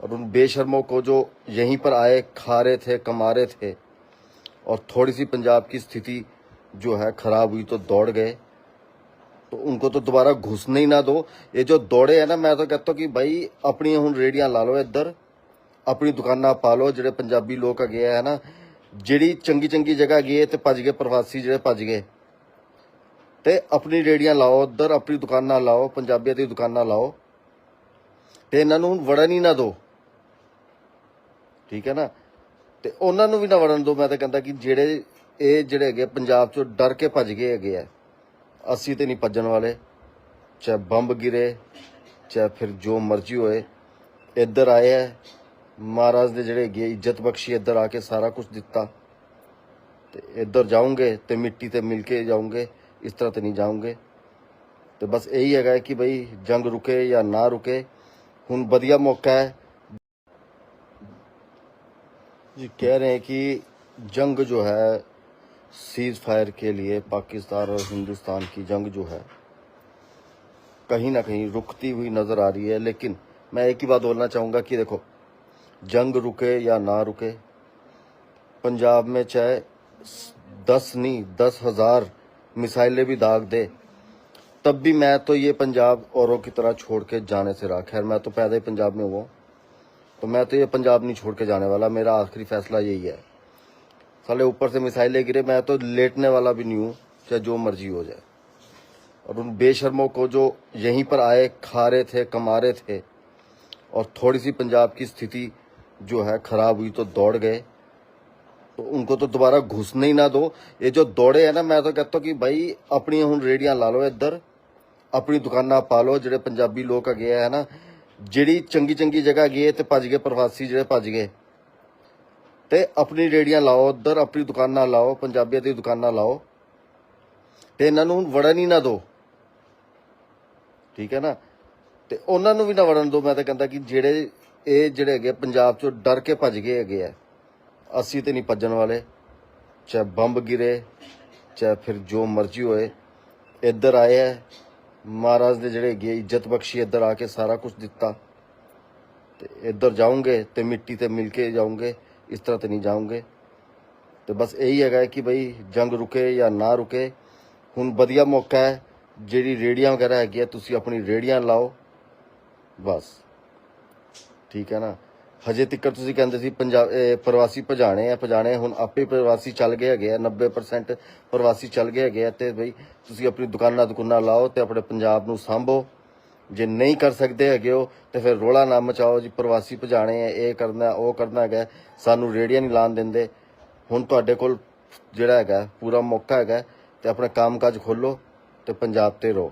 और उन बेशर्मों को जो यहीं पर आए खा रहे थे कमा रहे थे और थोड़ी सी पंजाब की स्थिति जो है खराब हुई तो दौड़ गए तो उनको तो दोबारा घुसने ही ना दो ये जो दौड़े है ना मैं तो कहता हूँ कि भाई अपनी ਹੁਣ ਰੇੜੀਆਂ ਲਾ ਲਓ ਇੱਧਰ ਆਪਣੀ ਦੁਕਾਨਾਂ ਪਾ ਲਓ ਜਿਹੜੇ ਪੰਜਾਬੀ ਲੋਕ ਹੈਗੇ ਆ ਨਾ ਜਿਹੜੀ ਚੰਗੀ ਚੰਗੀ ਜਗ੍ਹਾ ਗਏ ਤੇ ਭੱਜ ਗਏ ਪ੍ਰਵਾਸੀ ਜਿਹੜੇ ਭੱਜ ਗਏ ਤੇ ਆਪਣੀ ਰੇੜੀਆਂ ਲਾਓ ਉੱਧਰ ਆਪਣੀ ਦੁਕਾਨਾਂ ਲਾਓ ਪੰਜਾਬੀਆਂ ਦੀ ਦੁਕਾਨਾਂ ਲਾਓ ਤੇ ਇਹਨਾਂ ਨੂੰ ਵੜਨ ਹੀ ਨਾ ਦਿਓ ਠੀਕ ਹੈ ਨਾ? ਤੇ ਉਹਨਾਂ ਨੂੰ ਵੀ ਨਾ ਵੜਨ ਦਿਓ ਮੈਂ ਤਾਂ ਕਹਿੰਦਾ ਕਿ ਜਿਹੜੇ ਇਹ ਜਿਹੜੇ ਹੈਗੇ ਪੰਜਾਬ ਚੋਂ ਡਰ ਕੇ ਭੱਜ ਗਏ ਹੈਗੇ ਆ, ਅਸੀਂ ਤੇ ਨਹੀਂ ਭੱਜਣ ਵਾਲੇ। ਚਾਹੇ ਬੰਬ ਗਿਰੇ, ਚਾਹੇ ਫਿਰ ਜੋ ਮਰਜ਼ੀ ਹੋਏ, ਇੱਧਰ ਆਏ ਹੈ ਮਹਾਰਾਜ ਦੇ ਜਿਹੜੇ ਹੈਗੇ ਇੱਜ਼ਤ ਬਖਸ਼ੀ, ਇੱਧਰ ਆ ਕੇ ਸਾਰਾ ਕੁਝ ਦਿੱਤਾ। ਤੇ ਇੱਧਰ ਜਾਉਂਗੇ ਤੇ ਮਿੱਟੀ ਤੇ ਮਿਲ ਕੇ ਜਾਉਂਗੇ ਇਸ ਤਰ੍ਹਾਂ ਤੇ ਨਹੀਂ ਜਾਉਂਗੇ ਤੇ ਬਸ ਇਹੀ ਹੈਗਾ ਕਿ ਭਾਈ ਜੰਗ ਰੁਕੇ ਜਾਂ ਨਾ ਰੁਕੇ, ਹੁਣ ਵਧੀਆ ਮੌਕਾ ਹੈ। जी कह रहे हैं कि जंग जो है सीज फायर के लिए पाकिस्तान और हिंदुस्तान की जंग जो है, कहीं ना कहीं रुकती हुई नज़र आ रही है लेकिन मैं एक ही बात बोलना चाहूँगा कि देखो, जंग रुके या ना रुके, पंजाब में चाहे दस नहीं, दस हज़ार मिसाइलें भी दाग दे, तब भी मैं तो ये पंजाब औरों की तरह छोड़ के जाने से रहा खैर मैं तो पैदा ही पंजाब में हुआ। तो मैं तो ये पंजाब नहीं छोड़ के जाने वाला। मेरा आखिरी फैसला यही है। साले ऊपर से मिसाइलें गिरे, मैं तो लेटने वाला भी नहीं हूँ, चाहे जो मर्ज़ी हो जाए। और उन बेशर्मों को जो यहीं पर आए, खा रहे थे, कमा रहे थे, और थोड़ी सी पंजाब की स्थिति जो है, ख़राब हुई तो दौड़ गए। तो उनको तो दोबारा घुसने ही ना दो। ये जो दौड़े है ना, मैं तो कहता हूँ कि भाई, अपनी हूँ, रेडियाँ ला लो इधर। अपनी दुकाना पा लो जो पंजाबी लोग अगे है ना ਜਿਹੜੀ ਚੰਗੀ ਚੰਗੀ ਜਗ੍ਹਾ ਗਏ ਤੇ ਭੱਜ ਗਏ, ਪ੍ਰਵਾਸੀ ਜਿਹੜੇ ਭੱਜ ਗਏ। ਤੇ ਆਪਣੀ ਰੇੜੀਆਂ ਲਾਓ, ਉੱਧਰ ਆਪਣੀ ਦੁਕਾਨਾਂ ਲਾਓ, ਪੰਜਾਬੀਆਂ ਦੀ ਦੁਕਾਨਾਂ ਲਾਓ। ਤੇ ਇਹਨਾਂ ਨੂੰ ਵੜਨ ਹੀ ਨਾ ਦਿਓ। ਠੀਕ ਹੈ ਨਾ? ਤੇ ਉਹਨਾਂ ਨੂੰ ਵੀ ਨਾ ਵੜਨ ਦਿਓ। ਮੈਂ ਤਾਂ ਕਹਿੰਦਾ ਕਿ ਜਿਹੜੇ ਇਹ ਜਿਹੜੇ ਹੈਗੇ ਪੰਜਾਬ ਚੋਂ ਡਰ ਕੇ ਭੱਜ ਗਏ ਹੈਗੇ ਆ, ਅਸੀਂ ਤੇ ਨਹੀਂ ਭੱਜਣ ਵਾਲੇ। ਚਾਹੇ ਬੰਬ ਗਿਰੇ, ਚਾਹੇ ਫਿਰ ਜੋ ਮਰਜ਼ੀ ਹੋਏ, ਇੱਧਰ ਆਏ ਹੈ ਮਹਾਰਾਜ ਦੇ ਜਿਹੜੇ ਹੈਗੇ ਇੱਜ਼ਤ ਬਖਸ਼ੀ ਇੱਧਰ ਆ ਕੇ ਸਾਰਾ ਕੁਝ ਦਿੱਤਾ। ਤੇ ਇੱਧਰ ਜਾਉਂਗੇ ਤੇ ਮਿੱਟੀ ਤੇ ਮਿਲ ਕੇ ਜਾਉਂਗੇ ਇਸ ਤਰ੍ਹਾਂ ਤੇ ਨਹੀਂ ਜਾਉਂਗੇ ਤੇ ਬਸ ਇਹੀ ਹੈਗਾ ਕਿ ਭਾਈ ਜੰਗ ਰੁਕੇ ਜਾਂ ਨਾ ਰੁਕੇ, ਹੁਣ ਵਧੀਆ ਮੌਕਾ ਹੈ, ਜਿਹੜੀ ਰੇੜੀਆਂ ਵਗੈਰਾ ਹੈਗੀਆਂ, ਤੁਸੀਂ ਆਪਣੀ ਰੇੜੀਆਂ ਲਾਓ, ਬਸ। ਠੀਕ ਹੈ ਨਾ? ਹਜੇ ਤੱਕ ਤੁਸੀਂ ਕਹਿੰਦੇ ਸੀ ਪੰਜਾਬ, ਇਹ ਪ੍ਰਵਾਸੀ ਭਜਾਣੇ ਆ, ਭਜਾਣੇ ਹੁਣ ਆਪੇ ਪ੍ਰਵਾਸੀ ਚੱਲ ਗਏ ਹੈਗੇ ਆ 90% ਪ੍ਰਵਾਸੀ ਚੱਲ ਗਏ ਹੈਗੇ ਆ ਤੇ ਬਈ ਤੁਸੀਂ ਆਪਣੀ ਦੁਕਾਨਾਂ ਦੁਕਾਨਾਂ ਲਾਓ ਤੇ ਆਪਣੇ ਪੰਜਾਬ ਨੂੰ ਸਾਂਭੋ। ਜੇ ਨਹੀਂ ਕਰ ਸਕਦੇ ਹੈਗੇ ਹੋ ਤੇ ਫਿਰ ਰੋਲਾ ਨਾ ਮਚਾਓ ਜੀ, ਪ੍ਰਵਾਸੀ ਭਜਾਣੇ ਆ, ਇਹ ਕਰਨਾ, ਉਹ ਕਰਨਾ ਹੈਗਾ ਸਾਨੂੰ ਰੇੜੀਆਂ ਨਹੀਂ ਲਾਣ ਦਿੰਦੇ। ਹੁਣ ਤੁਹਾਡੇ ਕੋਲ ਜਿਹੜਾ ਹੈਗਾ, ਪੂਰਾ ਮੌਕਾ ਹੈਗਾ ਤੇ ਆਪਣਾ ਕੰਮਕਾਜ ਖੋਲੋ ਤੇ ਪੰਜਾਬ ਤੇ ਰਹੋ।